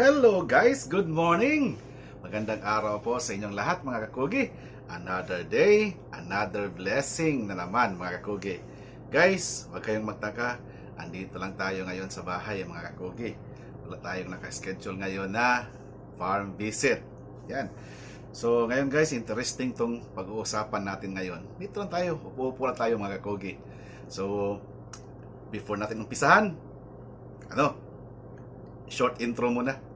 Hello guys, good morning! Magandang araw po sa inyong lahat mga kakugi. Another day, another blessing na naman mga kakugi. Guys, huwag kayong magtaka. Andito lang tayo ngayon sa bahay mga kakugi. Wala tayong nakaschedule ngayon na farm visit. Yan. So ngayon guys, interesting tong pag-uusapan natin ngayon. Dito lang tayo, upo-upo lang tayo mga kakugi. So, before natin umpisahan, ano, short intro muna.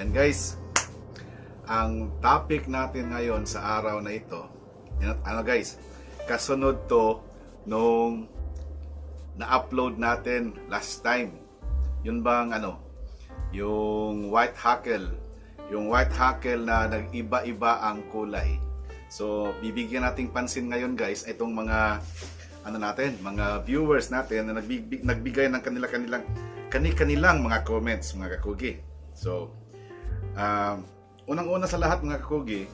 Yan guys, ang topic natin ngayon sa araw na ito, ano guys, kasunod to nung na-upload natin last time. Yun bang ano, yung white hackle. Yung white hackle na nag-iba-iba ang kulay. So, bibigyan nating pansin ngayon guys itong mga ano natin, mga viewers natin na nagbig, nagbigay ng kanila-kanilang kani-kanilang mga comments, mga kakugi. So, um, unang-una sa lahat mga kakugi,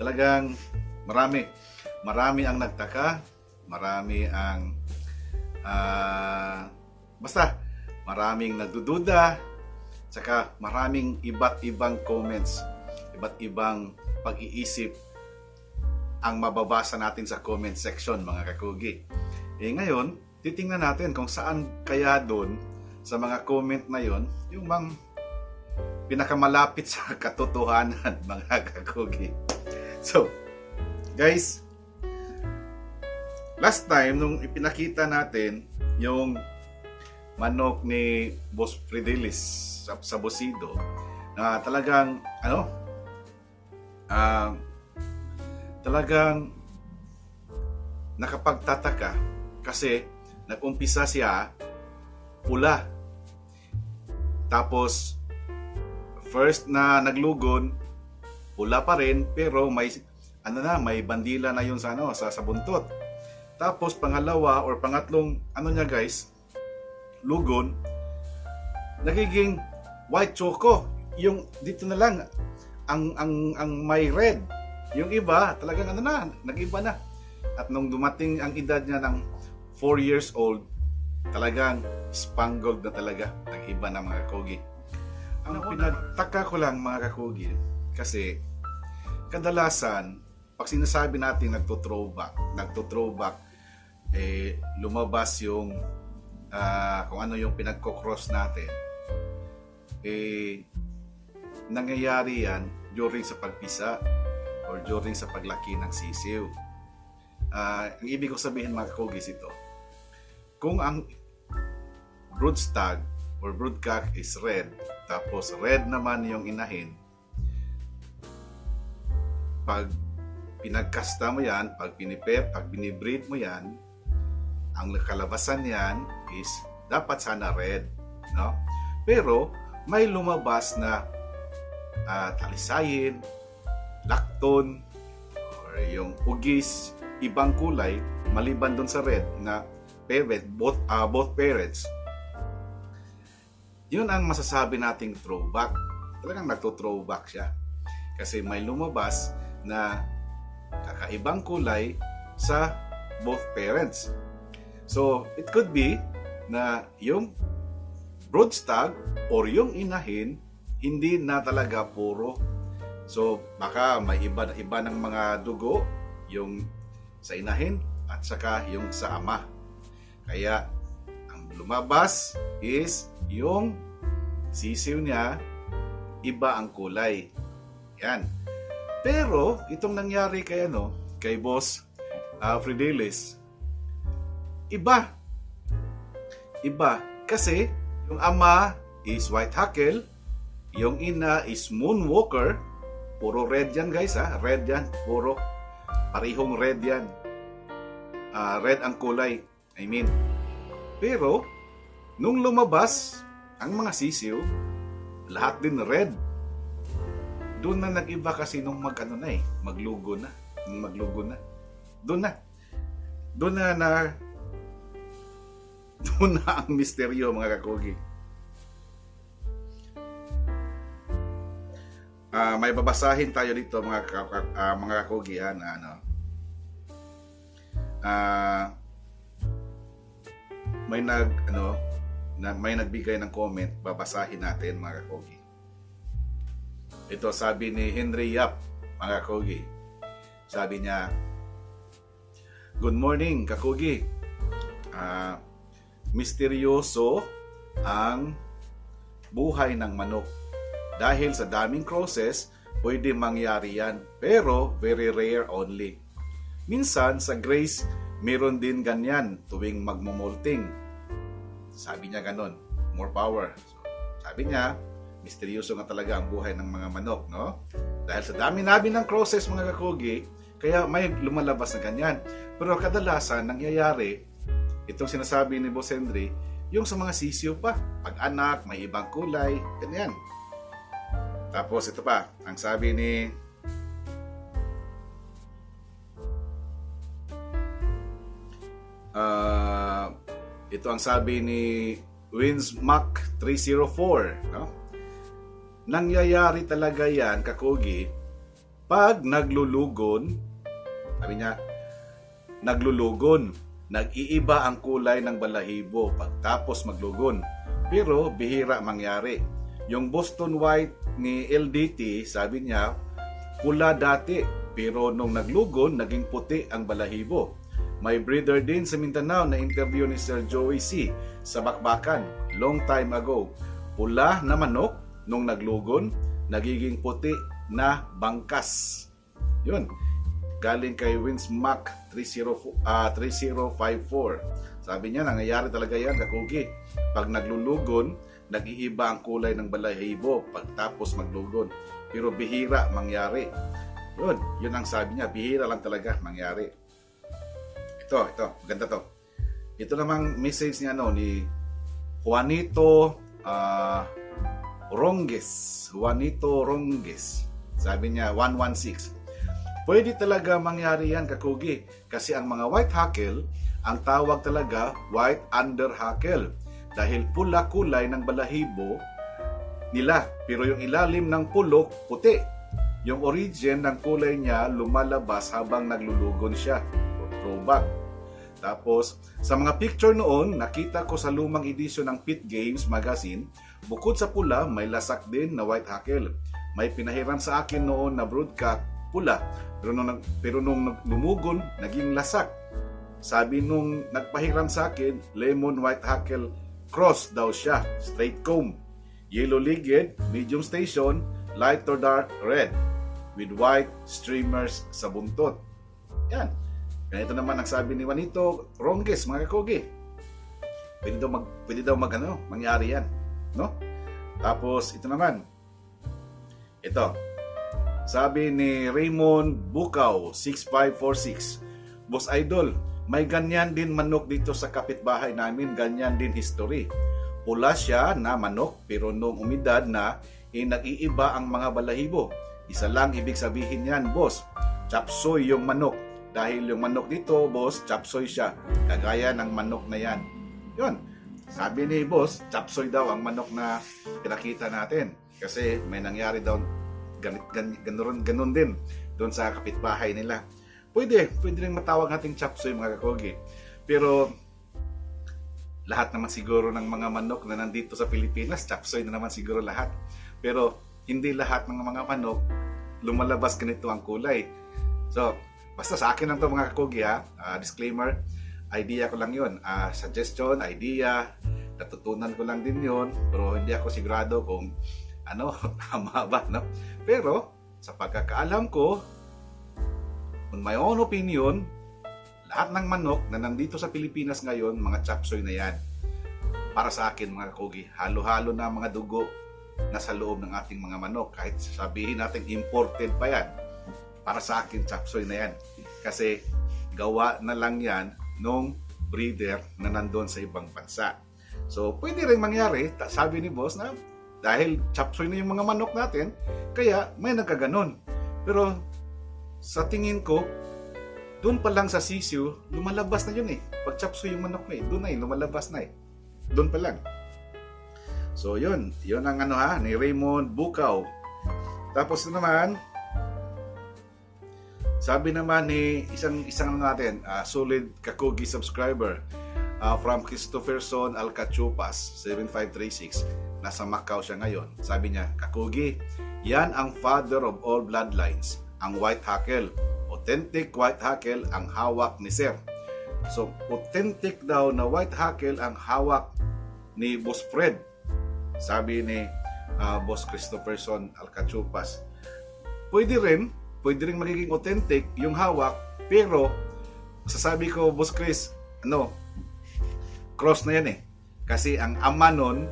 talagang marami. Marami ang nagtaka, marami ang ah, basta maraming nagdududa, saka maraming iba't ibang comments, iba't ibang pag-iisip ang mababasa natin sa comment section mga kakugi. Eh ngayon, titingnan natin kung saan kaya doon sa mga comment na yon yung bang pinakamalapit sa katotohanan mga kakugi. So, guys, last time nung ipinakita natin yung manok ni Boss Fridelis sa, sa Bosido na talagang ano ah, talagang nakapagtataka kasi nag-umpisa siya pula. Tapos first na naglugon pula pa rin pero may ano na may bandila na yun sa ano sa, sa buntot tapos pangalawa or pangatlong ano niya guys, lugon, nagiging white choco. Yung dito na lang ang ang ang may red. Yung iba talagang ano na, nag-iba na. At nung dumating ang edad niya ng 4 years old, talagang spangled na talaga. Nag-iba na mga kakugi. Ang pinagtaka ko lang mga kakugi, kasi kadalasan, pag sinasabi natin nagto-throwback, nagto-throwback, eh, lumabas yung ah, kung ano yung pinagko-cross natin. Eh, nangyayari yan during sa pagpisa or during sa paglaki ng sisiw. Ah, ang ibig ko sabihin mga kugis ito, kung ang broodstag or broodcock is red, tapos red naman yung inahin, pag pinagkasta mo yan, pag pinipep, pag binibreed mo yan, ang kalabasan niyan is dapat sana red, no? Pero may lumabas na ah, talisayin, lacton, or yung ugis, ibang kulay maliban doon sa red na parent, both ah, both parents. Yun ang masasabi nating throwback. Talagang nagto-throwback siya. Kasi may lumabas na kakaibang kulay sa both parents. So, it could be na yung broodstag or yung inahin hindi na talaga puro. So, baka may iba iba ng mga dugo yung sa inahin at saka yung sa ama. Kaya ang lumabas is yung sisiw niya iba ang kulay. Yan. Pero itong nangyari kay ano, kay boss uh, Fridelis, iba. Iba. Kasi, yung ama is white hackle, yung ina is moonwalker, puro red yan guys ha, red yan, puro parihong red yan. Ah, red ang kulay, I mean. Pero, nung lumabas, ang mga sisiw, lahat din red. Doon na nag-iba kasi nung mag ano na eh, maglugo na. Maglugo na. Doon na. Doon na na Ano na ang misteryo mga kakugi? Ah, may babasahin tayo dito mga ah, mga kakugi ha, na ano. Ah, may nag ano na may nagbigay ng comment, babasahin natin mga kakugi. Ito sabi ni Henry Yap, mga kakugi. Sabi niya, Good morning, kakugi. Ah, misteryoso ang buhay ng manok. Dahil sa daming crosses, pwede mangyari yan. Pero very rare only. Minsan sa Grace, meron din ganyan tuwing magmumulting. Sabi niya ganon, more power. Sabi niya, misteryoso nga talaga ang buhay ng mga manok, no? Dahil sa dami nabi ng crosses mga kakugi, kaya may lumalabas na ganyan. Pero kadalasan, nangyayari, itong sinasabi ni Boss Henry, yung sa mga sisiyo pa, pag-anak, may ibang kulay, ganyan. Tapos ito pa, ang sabi ni Ah, ito ang sabi ni Winsmack 304, no? Nangyayari talaga yan, kakugi, pag naglulugon, sabi niya, naglulugon, nag-iiba ang kulay ng balahibo pagtapos maglugon. Pero bihira mangyari. Yung Boston White ni LDT, sabi niya, pula dati, pero nung naglugon, naging puti ang balahibo. May breeder din sa Mindanao na interview ni Sir Joey C. sa Bakbakan, long time ago. Pula na manok, nung naglugon, nagiging puti na bangkas. Yun. Galing kay Winsmack 30, ah, 3054. Sabi niya, nangyayari talaga yan, kakugi. Pag naglulugon, nag-iiba ang kulay ng balahibo pagtapos maglugon. Pero bihira mangyari. Yun, yun ang sabi niya, bihira lang talaga mangyari. Ito, ito, maganda to. Ito namang message ni ano ni Juanito ah, Ronges. Juanito Ronges. Sabi niya 116. Pwede talaga mangyari yan kakugi kasi ang mga white hackle ang tawag talaga white under hackle dahil pula kulay ng balahibo nila pero yung ilalim ng pulok puti. Yung origin ng kulay niya lumalabas habang naglulugon siya. Throwback. Tapos, sa mga picture noon, nakita ko sa lumang edisyon ng Pit Games magazine, bukod sa pula, may lasak din na white hackle. May pinahiram sa akin noon na broodcock pula, pero nung, pero nung lumugon, naging lasak. Sabi nung nagpahiram sa akin, lemon white hackle cross daw siya, straight comb. Yellow legged, medium station, light or dark red, with white streamers sa buntot. Yan. Ganito naman ang sabi ni Juanito Ronges, mga kakogi. Pwede daw mag pwede daw mag ano, mangyari yan, no? Tapos ito naman. Ito. Sabi ni Raymond Bukaw 6546. Boss Idol, may ganyan din manok dito sa kapitbahay namin, ganyan din history. Pula siya na manok pero nung umidad na, eh, nag-iiba ang mga balahibo. Isa lang ibig sabihin yan, boss. Chapsoy yung manok. Dahil yung manok dito, boss, chapsoy siya. Kagaya ng manok na yan. Yun. Sabi ni boss, chapsoy daw ang manok na pinakita natin. Kasi may nangyari daw gan, ganun, ganun din doon sa kapitbahay nila. Pwede, pwede rin matawag nating chapsoy mga kakogi. Pero lahat naman siguro ng mga manok na nandito sa Pilipinas, chapsoy na naman siguro lahat. Pero hindi lahat ng mga manok lumalabas ganito ang kulay. So, basta sa akin lang to mga kakogi ha. Ah, disclaimer, idea ko lang yun. Ah, suggestion, idea, natutunan ko lang din yun. Pero hindi ako sigurado kung ano, tama ba, no? Pero, sa pagkakaalam ko, on my own opinion, lahat ng manok na nandito sa Pilipinas ngayon, mga chapsoy na yan. Para sa akin, mga kogi, halo-halo na mga dugo na sa loob ng ating mga manok. Kahit sabihin natin imported pa yan. Para sa akin, chapsoy na yan. Kasi gawa na lang yan nung breeder na nandun sa ibang bansa. So, pwede rin mangyari, sabi ni boss na dahil chapsoy na yung mga manok natin, kaya may nagkaganon. Pero sa tingin ko, doon pa lang sa sisiyo, lumalabas na yun eh. Pag chapsoy yung manok na eh, doon na eh, lumalabas na eh. Doon pa lang. So yun, yun ang ano ha, ni Raymond Bukaw. Tapos na naman, sabi naman ni isang isang ano natin, ah, solid Kakugi subscriber ah, from Christopherson Alcachupas 7536. Nasa Macau siya ngayon. Sabi niya, Kakugi, yan ang father of all bloodlines, ang White Hackle. Authentic White Hackle ang hawak ni Sir. So, authentic daw na White Hackle ang hawak ni Boss Fred. Sabi ni ah, Boss Christopherson Alcachupas. Pwede rin, pwede rin magiging authentic yung hawak, pero sasabi ko, Boss Chris, ano, cross na yan eh. Kasi ang ama nun,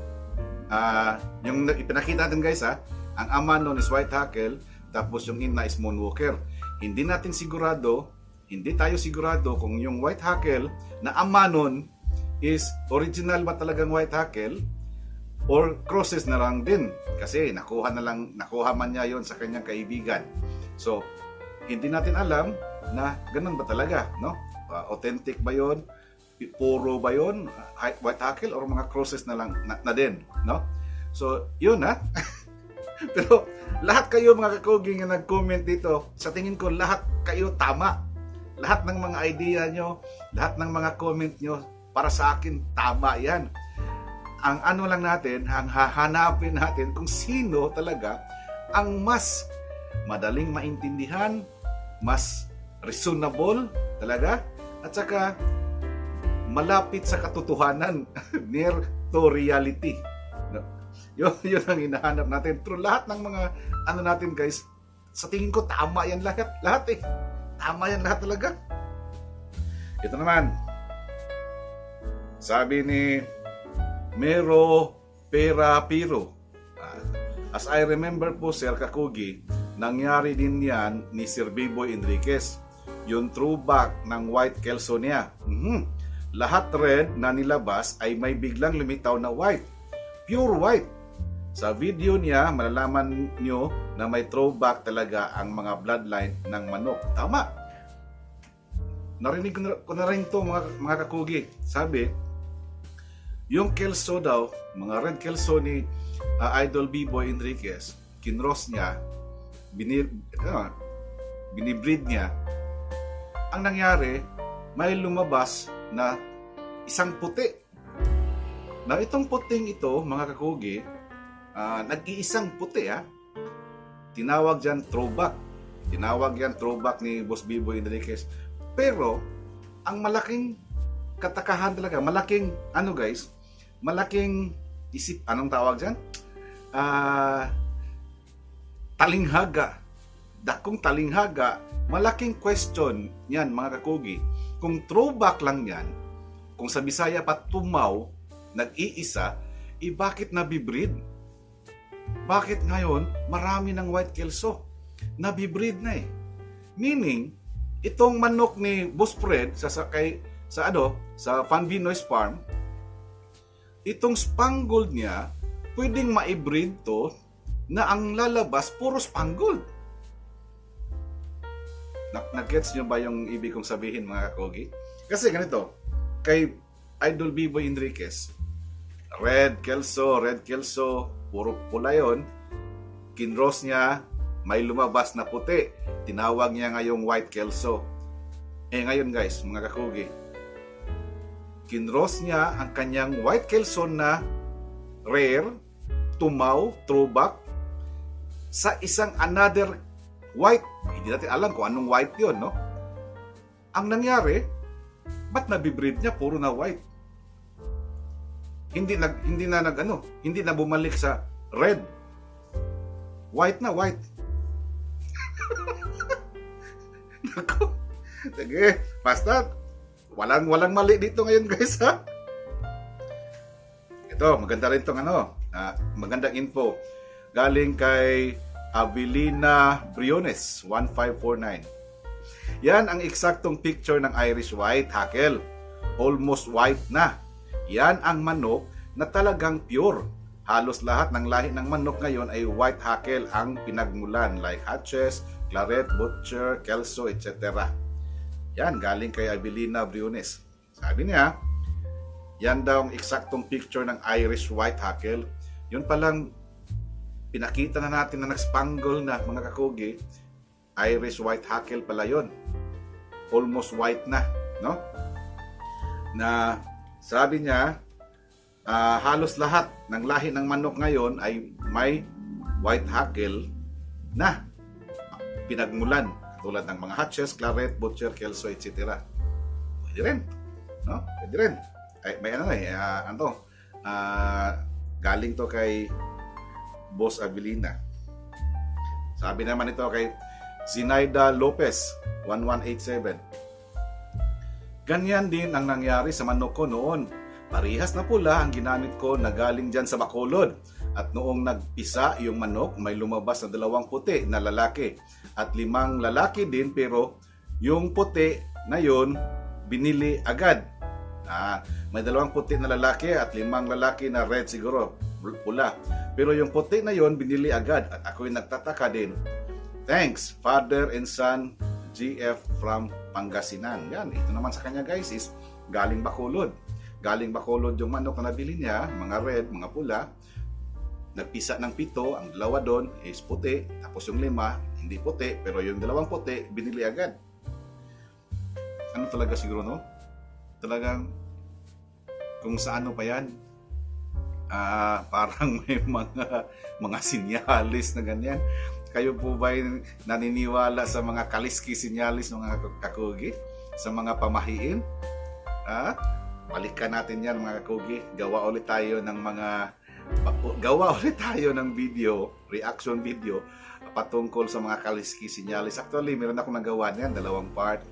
ah, yung ipinakita natin guys ha, ang ama nun is White Hackle, tapos yung ina is Moonwalker. Hindi natin sigurado, hindi tayo sigurado kung yung White Hackle na ama nun is original ba talagang White Hackle or crosses na lang din kasi nakuha na lang nakuha man niya yon sa kanyang kaibigan. So, hindi natin alam na ganun ba talaga, no? Uh, authentic ba yon? Puro ba? Hi- White hackle or mga crosses na lang na, na din, no? So, yun ha. Pero lahat kayo mga kakuging na nag-comment dito, sa tingin ko lahat kayo tama. Lahat ng mga idea nyo, lahat ng mga comment nyo, para sa akin, tama yan ang ano lang natin, ang hahanapin natin kung sino talaga ang mas madaling maintindihan, mas reasonable talaga, at saka malapit sa katotohanan, near to reality. No? Yun, yun ang hinahanap natin. Pero lahat ng mga ano natin guys, sa tingin ko tama yan lahat. Lahat eh. Tama yan lahat talaga. Ito naman. Sabi ni Mero Pera Piro. Ah, as I remember po, Sir Kakugi, nangyari din yan ni Sir Biboy Enriquez. Yung throwback ng white kelso niya. Mhm. Lahat red na nilabas ay may biglang lumitaw na white. Pure white. Sa video niya, malalaman nyo na may throwback talaga ang mga bloodline ng manok. Tama. Narinig ko na, rin to mga, mga kakugi. Sabi, yung kelso daw, mga red kelso ni uh, Idol B-Boy Enriquez, kinross niya, binir, ano, binibreed niya, ang nangyari, may lumabas na isang puti. Na itong puting ito, mga kakugi, ah, nag-iisang puti ha. Tinawag dyan throwback. Tinawag yan throwback ni Boss B-Boy Enriquez. Pero, ang malaking katakahan talaga, malaking, ano guys, malaking isip, anong tawag dyan? Ah, talinghaga. Dakong talinghaga, malaking question yan mga kakugi. Kung throwback lang yan, kung sa Bisaya pa tumaw, nag-iisa, eh bakit nabibreed? Bakit ngayon marami ng white kelso? Nabibreed na eh. Meaning, itong manok ni Boss Fred sa, sa, kay, sa ano, sa Fanvinoy's Farm, itong spangled niya, pwedeng ma-breed to na ang lalabas puro spangled. Na- Nag-gets nyo ba yung ibig kong sabihin mga kakogi? Kasi ganito, kay Idol B-Boy Enriquez, red kelso, red kelso, puro pula yon. Kinross niya, may lumabas na puti. Tinawag niya ngayong white kelso. Eh ngayon guys, mga kakugi, kinross niya ang kanyang white kelso na rare, tumaw, throwback, sa isang another white. Hindi natin alam kung anong white yon, no? Ang nangyari, ba't nabibreed niya puro na white? Hindi nag hindi na nag ano, hindi na bumalik sa red. White na white. Nako. Sige, basta walang walang mali dito ngayon guys ha. Ito, maganda rin tong ano, ah, magandang info. Galing kay Abilina Briones 1549. Yan ang eksaktong picture ng Irish White Hackle. Almost white na. Yan ang manok na talagang pure. Halos lahat ng lahi ng manok ngayon ay white hackle ang pinagmulan like Hatches, Claret, Butcher, Kelso, etc. Yan, galing kay Abilina Briones. Sabi niya, Yan daw ang eksaktong picture ng Irish White Hackle. Yun palang pinakita na natin na nag-spangle na mga kakugi. Irish White Hackle pala yun. Almost white na, no? Na sabi niya, ah, halos lahat ng lahi ng manok ngayon ay may white hackle na pinagmulan tulad ng mga Hatches, Claret, Butcher, Kelso, etc. Pwede rin. No? Pwede rin. Ay, may ano eh, ah, ano ah, galing to kay Boss Avelina. Sabi naman ito kay Zinaida Lopez, 1187. Ganyan din ang nangyari sa manok ko noon. Parihas na pula ang ginamit ko na galing dyan sa Bacolod. At noong nagpisa yung manok, may lumabas na dalawang puti na lalaki. At limang lalaki din pero yung puti na yun, binili agad. Ah, may dalawang puti na lalaki at limang lalaki na red siguro, pula. Pero yung puti na yon binili agad at ako'y nagtataka din. Thanks, Father and Son GF from Pangasinan. Yan, ito naman sa kanya guys is galing Bacolod. Galing Bacolod yung manok na nabili niya, mga red, mga pula. Nagpisa ng pito, ang dalawa doon is puti, tapos yung lima, hindi puti, pero yung dalawang puti, binili agad. Ano talaga siguro, no? Talagang, kung sa ano pa yan, ah parang may mga mga sinyalis na ganyan. Kayo po ba naniniwala sa mga kaliski sinyalis mga kakugi? Sa mga pamahiin? Ha? Balikan natin yan mga kakugi. Gawa ulit tayo ng mga gawa ulit tayo ng video, reaction video patungkol sa mga kaliski sinyalis. Actually, meron ako nagawa niyan, dalawang part.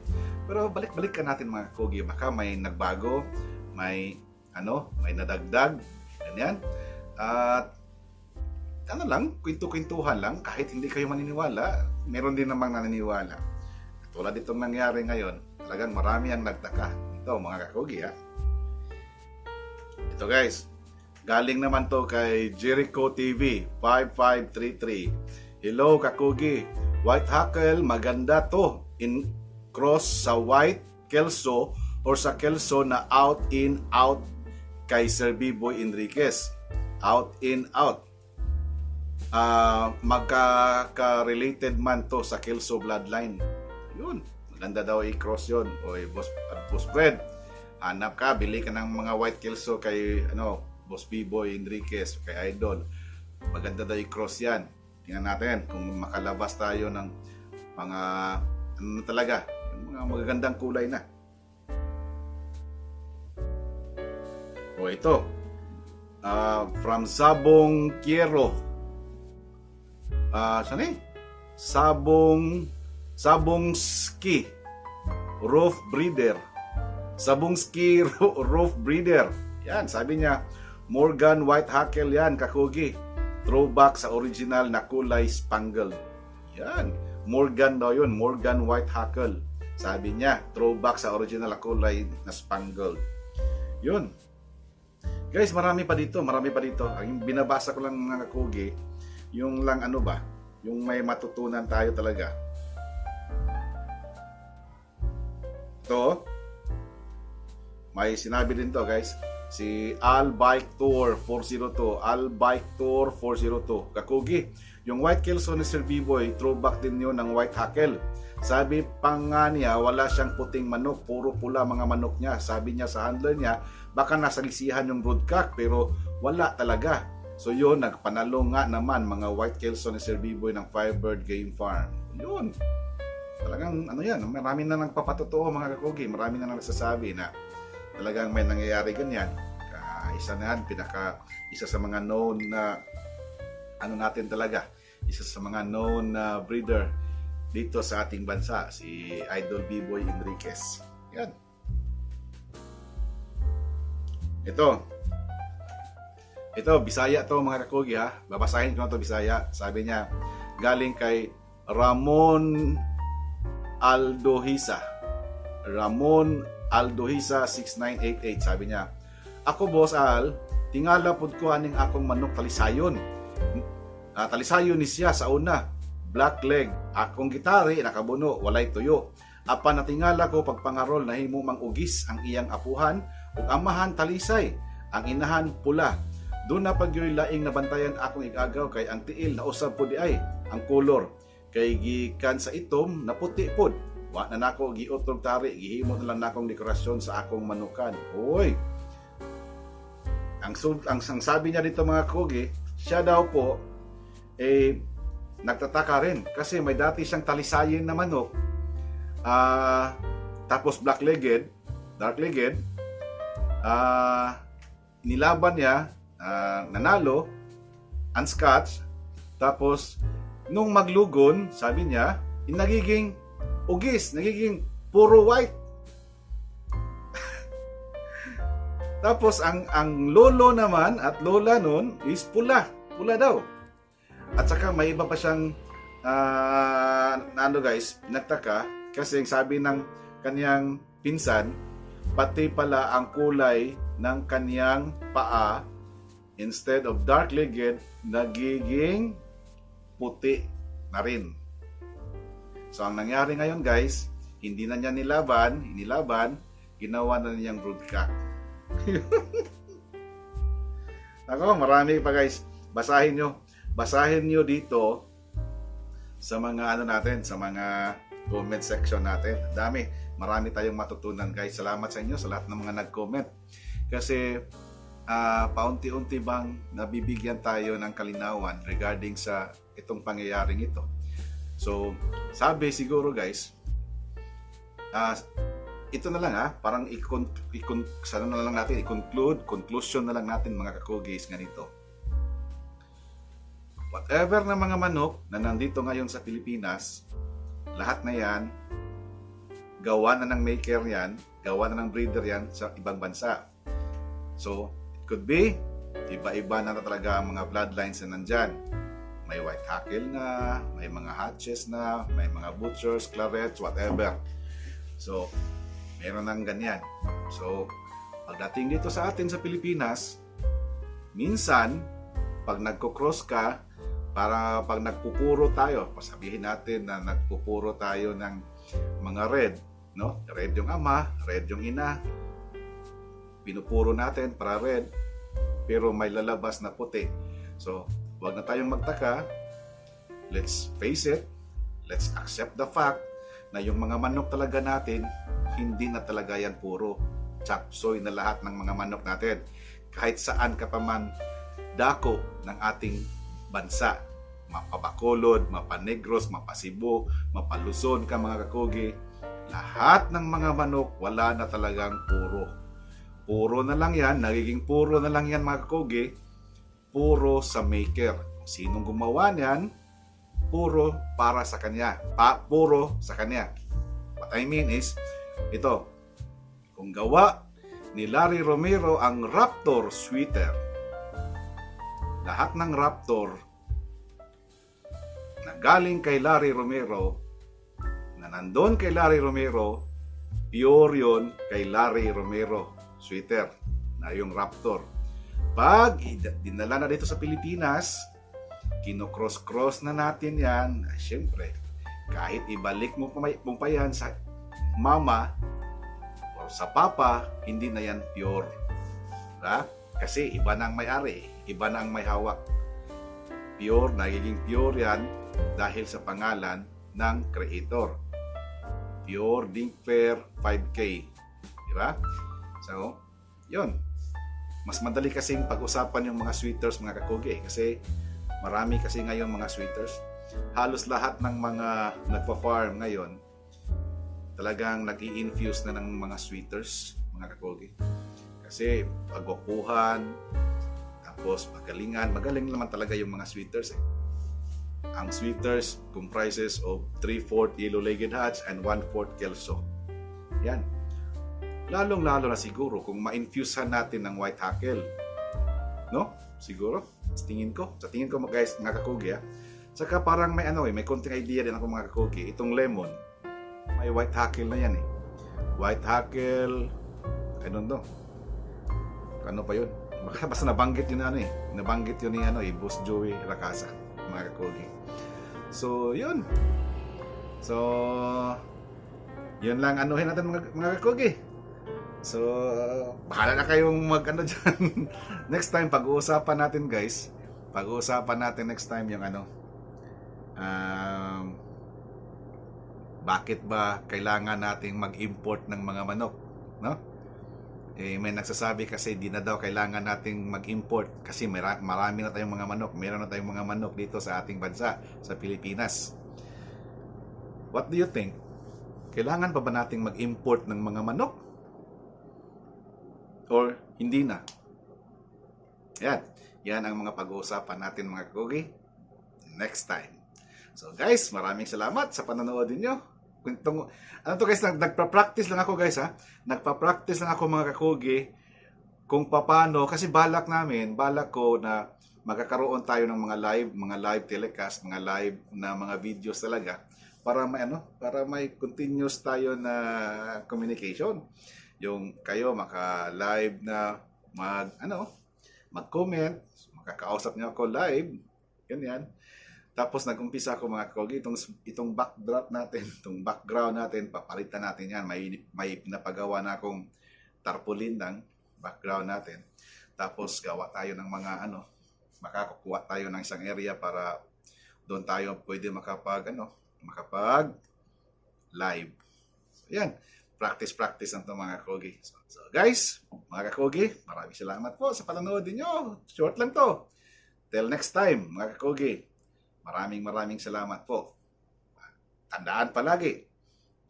Pero balik-balikan natin mga kakugi. Baka may nagbago, may ano, may nadagdag, ganyan. At ano lang, kwento-kwentuhan lang, kahit hindi kayo maniniwala, meron din namang naniniwala. Tulad itong nangyari ngayon, talagang marami ang nagtaka. Ito, mga kakugi ha. Ito guys, galing naman to kay Jericho TV 5533. Hello kakugi, White Hackle, maganda to. In cross sa White Kelso or sa Kelso na out in out kay Sir B-Boy Enriquez. Out in out ah magka-related man to sa Kelso bloodline. Yun, maganda daw i-cross yun. O boss, at boss Fred, hanap ka, bili ka ng mga white Kelso kay ano, boss B-Boy Enriquez, kay Idol. Maganda daw i-cross yan. Tingnan natin kung makalabas tayo ng mga ano talaga, mga magagandang kulay na. O ito, ah, from Sabong Quiero, Ah, saan eh? Sabong Sabongski Roof Breeder. Sabongski Ro- Roof Breeder. Yan, sabi niya, Morgan White Hackle yan, kakugi. Throwback sa original na kulay spangled. Yan, Morgan daw yun, Morgan White Hackle. Sabi niya, throwback sa original na kulay na spangled. Yun. Guys, marami pa dito, marami pa dito. Ang binabasa ko lang mga kakugi, yung lang ano ba, yung may matutunan tayo talaga. Ito, may sinabi din to guys, si Al Bike Tour 402, Al Bike Tour 402, Kakugi, yung White Kelso ni Sir B-Boy, throwback din yun ng White Hackle. Sabi pa nga niya, wala siyang puting manok, puro pula mga manok niya. Sabi niya sa handler niya, baka nasa lisihan yung broodcock, pero wala talaga. So yun, nagpanalo nga naman mga White Kelso ni Sir B-Boy ng Firebird Game Farm. Yun. Talagang ano yan, marami na nagpapatotoo mga kakugi, marami na nagsasabi na talagang may nangyayari ganyan. Ka, isa na yan, pinaka, isa sa mga known na ano natin talaga, isa sa mga known na breeder dito sa ating bansa, si Idol B-Boy Enriquez. Yan. Ito, ito, Bisaya to mga kakugi ha. Babasahin ko na to Bisaya. Sabi niya, galing kay Ramon Aldohisa. Ramon Aldohisa 6988. Sabi niya, Ako boss Al, tingala pud ko aning akong manok talisayon. Uh, talisayon ni siya sa una. Black leg. Akong gitari nakabuno, walay tuyo. Apa natingala ko pagpangarol na himo mang ugis ang iyang apuhan ug amahan talisay, ang inahan pula. Doon na pag yo'y laing nabantayan akong igagaw kay ang tiil na usab po di ay ang kolor kay gikan sa itom na puti pod. Wa na nako giutrog tari, gihimo na lang nakong dekorasyon sa akong manukan. Hoy. Ang ang, ang sabi niya dito mga kogi, siya daw po eh nagtataka rin kasi may dati siyang talisayin na manok. Ah, tapos black-legged, dark-legged. Ah, nilaban niya, ah, nanalo, unscotch. Tapos nung maglugon, sabi niya, nagiging ugis, nagiging puro white. Tapos ang ang lolo naman at lola nun is pula, pula daw. At saka may iba pa siyang na ano guys, nagtaka kasi sabi ng kanyang pinsan, pati pala ang kulay ng kanyang paa instead of dark-legged, nagiging puti na rin. So ang nangyari ngayon guys, hindi na niya nilaban, inilaban, ginawa na niyang broodcock. Ako, marami pa guys. Basahin nyo. Basahin nyo dito sa mga ano natin, sa mga comment section natin. Ang dami. Marami tayong matutunan guys. Salamat sa inyo sa lahat ng mga nag-comment. Kasi ah, paunti-unti bang nabibigyan tayo ng kalinawan regarding sa itong pangyayaring ito. So, sabi siguro guys, ah, ito na lang ha, parang i-con, i-con, sana na lang natin, i-conclude, conclusion na lang natin mga kakugis ganito. Whatever na mga manok na nandito ngayon sa Pilipinas, lahat na yan, gawa na ng maker yan, gawa na ng breeder yan sa ibang bansa. So, it could be, iba-iba na talaga ang mga bloodlines na nandyan. May white hackle na, may mga hatches na, may mga butchers, clarets, whatever. So, meron ng ganyan. So, pagdating dito sa atin sa Pilipinas, minsan, pag nagko-cross ka, para pag nagpupuro tayo, pasabihin natin na nagpupuro tayo ng mga red, no? Red yung ama, red yung ina. Pinupuro natin para red, pero may lalabas na puti. So, wag na tayong magtaka. Let's face it. Let's accept the fact na yung mga manok talaga natin, hindi na talaga yan puro chapsoy na lahat ng mga manok natin. Kahit saan ka pa man dako ng ating bansa. Mapabacolod, mapanegros, mapasibo, mapaluson ka mga kakugi. Lahat ng mga manok, wala na talagang puro. Puro na lang yan, nagiging puro na lang yan mga kakugi. Puro sa maker. Sinong gumawa niyan, puro para sa kanya. Pa, puro sa kanya. What I mean is, ito, kung gawa ni Larry Romero ang Raptor Sweater, lahat ng Raptor na galing kay Larry Romero, na nandun kay Larry Romero, pure yun kay Larry Romero Sweater, na yung Raptor. Pag dinala na dito sa Pilipinas, kino-cross-cross na natin yan, syempre, kahit ibalik mo pa, yan sa mama o sa papa, hindi na yan pure. Diba? Kasi iba na ang may-ari, iba na ang may hawak. Pure, nagiging pure yan dahil sa pangalan ng creator. Pure Dinkfair 5K. Diba? So, yun. Mas madali kasing pag-usapan yung mga sweaters, mga kakugi. Kasi marami kasi ngayon mga sweaters. Halos lahat ng mga nagpa-farm ngayon, talagang nag infuse na ng mga sweaters, mga kakogi. Kasi pagwapuhan, tapos magalingan, magaling naman talaga yung mga sweaters. Eh. Ang sweaters comprises of 3-4 yellow-legged hats and 1-4 kelso. Yan. Lalong-lalo na siguro kung ma-infusehan natin ng white hackle. No? Siguro. Sa tingin ko. Sa tingin ko guys, mga kakugi ha. Saka parang may ano eh, may konting idea din ako mga kakugi. Itong lemon, may white hackle na yan eh. White hackle, ano to? Ano pa yun? Basta nabanggit yun ano eh. Nabanggit yun ni ano eh, Boss Joey Racasa, mga kakugi. So, yun. So, yun lang anuhin natin mga, mga kakugi. So, bahala na kayong mag ano dyan. next time, pag-uusapan natin guys. Pag-uusapan natin next time yung ano. Um, bakit ba kailangan nating mag-import ng mga manok? No? Eh, may nagsasabi kasi di na daw kailangan nating mag-import kasi mara- marami na tayong mga manok. Meron na tayong mga manok dito sa ating bansa, sa Pilipinas. What do you think? Kailangan pa ba nating mag-import ng mga manok? Or hindi na? Yan. Yan ang mga pag-uusapan natin mga kugi next time. So guys, maraming salamat sa panonood ninyo. Kung tung- ano to guys, nag- nagpa-practice lang ako guys ha. Nagpa-practice lang ako mga kakugi kung paano, kasi balak namin, balak ko na magkakaroon tayo ng mga live, mga live telecast, mga live na mga videos talaga para may ano, para may continuous tayo na communication. Yung kayo maka-live na mag ano, mag-comment, makakausap niyo ako live. Ganyan. Tapos nag-umpisa ako mga kogi, itong, itong backdrop natin, itong background natin, papalitan natin yan. May, may pinapagawa na akong tarpaulin ng background natin. Tapos gawa tayo ng mga ano, makakukuha tayo ng isang area para doon tayo pwede makapag ano, makapag live. So, yan. Practice, practice ang to mga kogi. So, so, guys, mga kakogi, maraming salamat po sa panonood ninyo. Short lang to. Till next time, mga kakogi. Maraming maraming salamat po. Tandaan palagi,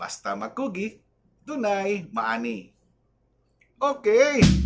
basta magkugi, tunay maani. Okay!